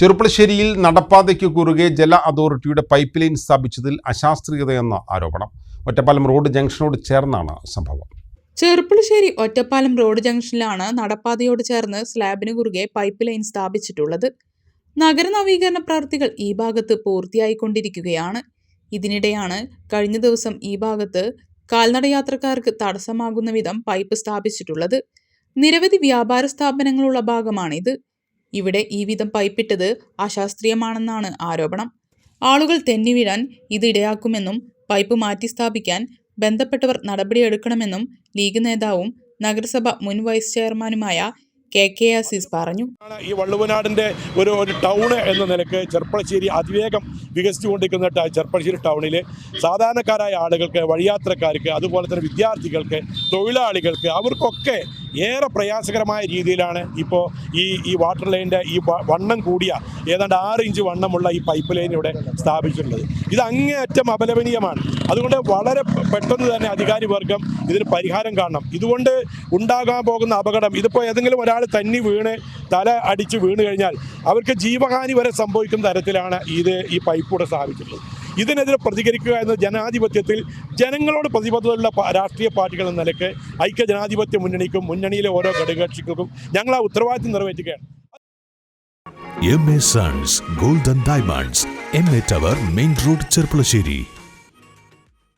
ചെറുപ്പളശ്ശേരിയിൽ നടപ്പാതയ്ക്ക് കുറുകെ ജല അതോറിറ്റിയുടെ പൈപ്പ് ലൈൻ സ്ഥാപിച്ചതിൽ അശാസ്ത്രീയതയെന്ന ആരോപണം. ഒറ്റപ്പാലം റോഡ് ജംഗ്ഷനോട് ചേർന്നാണ് സംഭവം. ചെറുപ്പളശ്ശേരി ഒറ്റപ്പാലം റോഡ് ജംഗ്ഷനിലാണ് നടപ്പാതയോട് ചേർന്ന് സ്ലാബിന് കുറുകെ പൈപ്പ് ലൈൻ സ്ഥാപിച്ചിട്ടുള്ളത്. നഗര നവീകരണ പ്രവൃത്തികൾ ഈ ഭാഗത്ത് പൂർത്തിയായിക്കൊണ്ടിരിക്കുകയാണ്. ഇതിനിടെയാണ് കഴിഞ്ഞ ദിവസം ഈ ഭാഗത്ത് കാൽനടയാത്രക്കാർക്ക് തടസ്സമാകുന്ന വിധം പൈപ്പ് സ്ഥാപിച്ചിട്ടുള്ളത്. നിരവധി വ്യാപാര സ്ഥാപനങ്ങളുള്ള ഭാഗമാണിത്. ഇവിടെ ഈ വിധം പൈപ്പിട്ടത് അശാസ്ത്രീയമാണെന്നാണ് ആരോപണം. ആളുകൾ തെന്നിവീഴാൻ ഇത് ഇടയാക്കുമെന്നും പൈപ്പ് മാറ്റി സ്ഥാപിക്കാൻ ബന്ധപ്പെട്ടവർ നടപടിയെടുക്കണമെന്നും ലീഗ് നേതാവും നഗരസഭ മുൻ വൈസ് ചെയർമാനുമായ കെ കെ അസീസ് പറഞ്ഞു. ഈ വള്ളുവനാടിന്റെ ഒരു ഒരു ടൗണ് എന്ന നിലയ്ക്ക് ചെർപ്പളശ്ശേരി അതിവേഗം വികസിച്ചുകൊണ്ടിരിക്കുന്ന ചെർപ്പളശ്ശേരി ടൗണിൽ സാധാരണക്കാരായ ആളുകൾക്ക് വഴിയാത്രക്കാർക്ക് അതുപോലെ തന്നെ വിദ്യാർത്ഥികൾക്ക് തൊഴിലാളികൾക്ക് അവർക്കൊക്കെ ഏറെ പ്രയാസകരമായ രീതിയിലാണ് ഇപ്പോൾ ഈ ഈ വാട്ടർ ലൈനിന്റെ ഈ വണ്ണം കൂടിയ ഏതാണ്ട് ആറ് ഇഞ്ച് വണ്ണമുള്ള ഈ പൈപ്പ് ലൈൻ ഇവിടെ സ്ഥാപിച്ചിട്ടുള്ളത്. ഇത് അങ്ങേയറ്റം അപലപനീയമാണ്. അതുകൊണ്ട് വളരെ പെട്ടെന്ന് തന്നെ അധികാരി വർഗം ഇതിന് പരിഹാരം കാണണം. ഇതുകൊണ്ട് ഉണ്ടാകാൻ പോകുന്ന അപകടം ഇതിപ്പോൾ ഏതെങ്കിലും ഒരാൾ തന്നി വീണ് തല അടിച്ച് വീണ് കഴിഞ്ഞാൽ അവർക്ക് ജീവഹാനി വരെ സംഭവിക്കുന്ന തരത്തിലാണ് ഇത് ഈ പൈപ്പ് ഇവിടെ സ്ഥാപിച്ചിട്ടുള്ളത്. ഇതിനെതിരെ പ്രതികരിക്കുക എന്ന ജനാധിപത്യത്തിൽ ജനങ്ങളോട് പ്രതിബദ്ധതയുള്ള രാഷ്ട്രീയ പാർട്ടികൾ എന്ന നിലയ്ക്ക് ഐക്യ ജനാധിപത്യ മുന്നണിക്കും മുന്നണിയിലെ ഓരോ ഘടകകക്ഷികൾക്കും ഞങ്ങൾ ആ ഉത്തരവാദിത്വം നിറവേറ്റുകയാണ്. M A sons golden diamonds M A tower main road Cherpulassery